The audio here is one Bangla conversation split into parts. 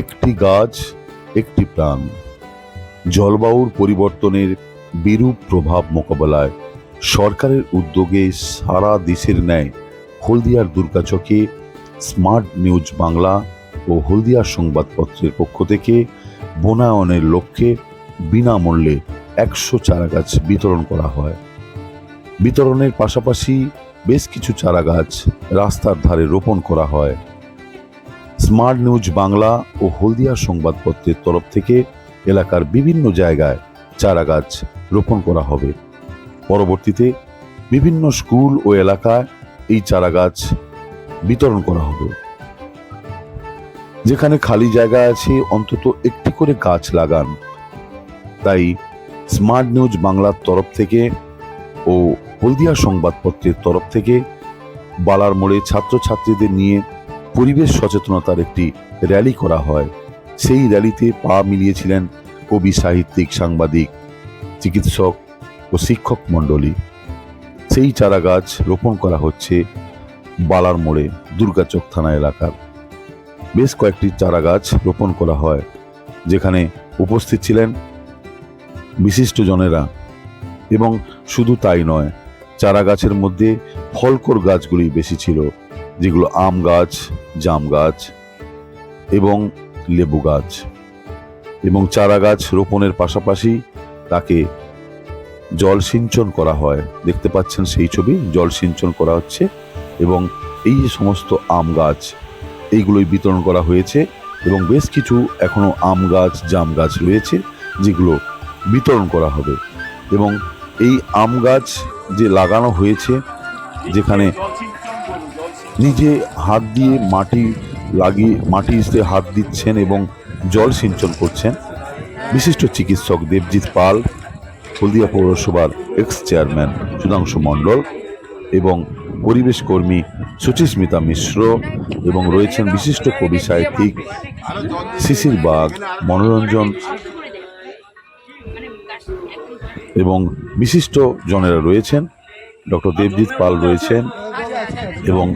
একটি গাছ, একটি প্রাণ। জলবায়ুর পরিবর্তনের বিরূপ প্রভাব মোকাবেলায় সরকারের উদ্যোগে সারা দেশের ন্যায় হলদিয়ার দুর্গাচকে স্মার্ট নিউজ বাংলা ও হলদিয়া সংবাদপত্রের পক্ষ থেকে বনায়নের লক্ষ্যে বিনামূল্যে একশো চারাগাছ বিতরণ করা হয়। বিতরণের পাশাপাশি বেশ কিছু চারাগাছ রাস্তার ধারে রোপণ করা হয়। স্মার্ট নিউজ বাংলা ও হলদিয়া সংবাদপত্রের তরফ থেকে এলাকার বিভিন্ন জায়গায় চারাগাছ রোপণ করা হবে। পরবর্তীতে বিভিন্ন স্কুল ও এলাকায় এই চারাগাছ বিতরণ করা হবে। যেখানে খালি জায়গা আছে অন্তত একটি করে গাছ লাগান। তাই স্মার্ট নিউজ বাংলার তরফ থেকে ও হলদিয়া সংবাদপত্রের তরফ থেকে বালার মোড়ে ছাত্রছাত্রীদের নিয়ে পরিবেশ সচেতনতার একটি র্যালি করা হয়। সেই র্যালিতে পা মিলিয়েছিলেন কবি, সাহিত্যিক, সাংবাদিক, চিকিৎসক ও শিক্ষক মণ্ডলী। সেই চারা গাছ রোপণ করা হচ্ছে বালার মোড়ে, দুর্গাচক থানা এলাকার। বেশ কয়েকটি চারা গাছ রোপণ করা হয়, যেখানে উপস্থিত ছিলেন বিশিষ্টজনেরা। এবং শুধু তাই নয় চারা গাছের মধ্যে ফলকর গাছগুলি বেশি ছিল। যেগুলো আম গাছ, জাম গাছ এবং লেবু গাছ এবং চারা গাছ রোপণের পাশাপাশি তাকে জল সিঞ্চন করা হয়। দেখতে পাচ্ছেন সেই ছবি, জল সিঞ্চন করা হচ্ছে এবং এই যে সমস্ত আম গাছ, এইগুলোই বিতরণ করা হয়েছে এবং বেশ কিছু এখনও আম গাছ, জাম গাছ রয়েছে যেগুলো বিতরণ করা হবে এবং এই আম গাছ যে লাগানো হয়েছে, যেখানে নিজে হাত দিয়ে মাটি লাগিয়ে মাটিতে হাত দিচ্ছেন এবং জল সিঞ্চন করছেন। বিশিষ্ট চিকিৎসক দেবজিৎ পাল, হলদিয়া পৌরসভার এক্স চেয়ারম্যান সুধাংশু মণ্ডল এবং পরিবেশ কর্মী সুচিস্মিতা মিশ্র এবং রয়েছেন বিশিষ্ট কবি সাহিত্যিক শিশির বাগ, মনোরঞ্জন এবং বিশিষ্ট জনেরা রয়েছেন। ডক্টর দেবজিৎ পাল রয়েছেন। এবং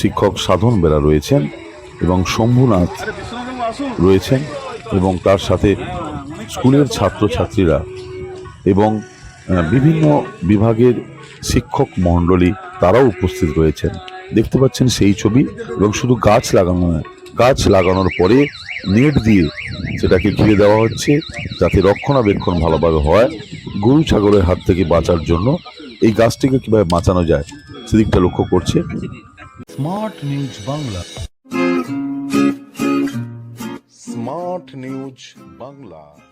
শিক্ষক সাধন বেরা রয়েছেন এবং শম্ভুনাথ রয়েছেন এবং তার সাথে স্কুলের ছাত্রছাত্রীরা এবং বিভিন্ন বিভাগের শিক্ষক মণ্ডলী তারাও উপস্থিত রয়েছেন। দেখতে পাচ্ছেন সেই ছবি এবং শুধু গাছ লাগানো নয়, গাছ লাগানোর পরে নেট দিয়ে সেটাকে ঘিরে দেওয়া হচ্ছে যাতে রক্ষণাবেক্ষণ ভালোভাবে হয়। গরু ছাগলের হাত থেকে বাঁচার জন্য এই গাছটিকে কীভাবে বাঁচানো যায় সেদিকটা লক্ষ্য করছে। Smart news Bangla. Smart news Bangla.